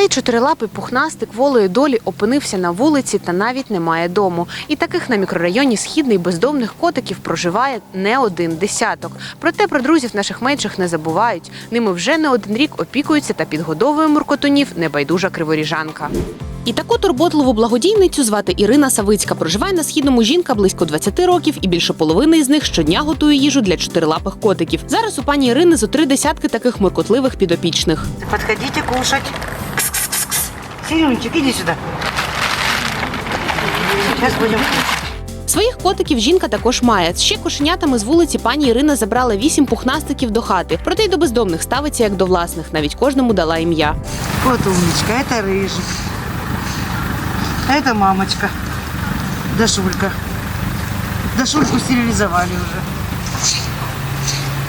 Цей чотирилапий пухнастик волею долі опинився на вулиці та навіть не має дому. І таких на мікрорайоні східний бездомних котиків проживає не один десяток. Проте про друзів наших менших не забувають. Ними вже не один рік опікується та підгодовує муркотунів небайдужа криворіжанка. І таку турботливу благодійницю звати Ірина Савицька. Проживає на східному жінка близько 20 років, і більше половини із них щодня готує їжу для чотирилапих котиків. Зараз у пані Ірини зо три десятки таких муркотливих підопічних. Подходите кушать. Кс-кс-кс-кс. Сирюнчик, иди сюда. Сейчас будем. Своїх котиків жінка також має. Ще кошенятами з вулиці пані Ірина забрала вісім пухнастиків до хати. Проте й до бездомних ставиться як до власних. Навіть кожному дала ім'я. Вот умничка, это рыжик. А это мамочка. Дашулька. Дашульку стерилизовали уже.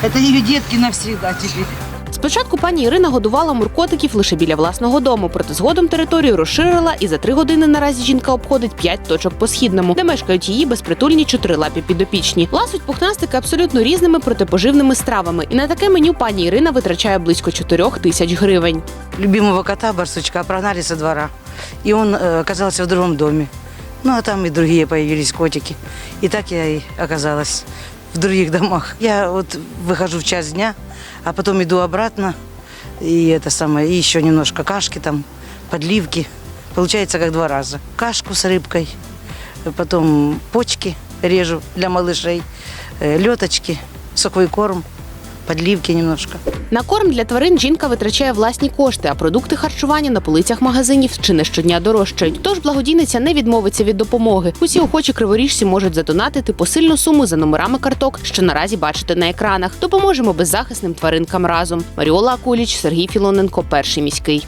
Это ее детки навсегда теперь. Спочатку пані Ірина годувала муркотиків лише біля власного дому, проте згодом територію розширила і за три години наразі жінка обходить п'ять точок по східному, де мешкають її безпритульні чотирилапі підопічні. Ласуть пухнастики абсолютно різними протипоживними стравами. І на таке меню пані Ірина витрачає близько чотирьох тисяч гривень. Любимого кота, барсучка, прогнали со двора. И он э, оказался в другом доме. Ну, а там и другие появились котики. И так я и оказалась в других домах. Я вот выхожу в час дня, а потом иду обратно. И это самое, и еще немножко кашки там, подливки. Получается как два раза. Кашку с рыбкой, потом почки режу для малышей, э, леточки, соковый корм, подливки немножко. На корм для тварин жінка витрачає власні кошти, а продукти харчування на полицях магазинів чи не щодня дорожчають. Тож благодійниця не відмовиться від допомоги. Усі охочі криворіжці можуть задонатити посильну суму за номерами карток, що наразі бачите на екранах. Допоможемо беззахисним тваринкам разом. Маріола Акуліч, Сергій Філоненко, перший міський.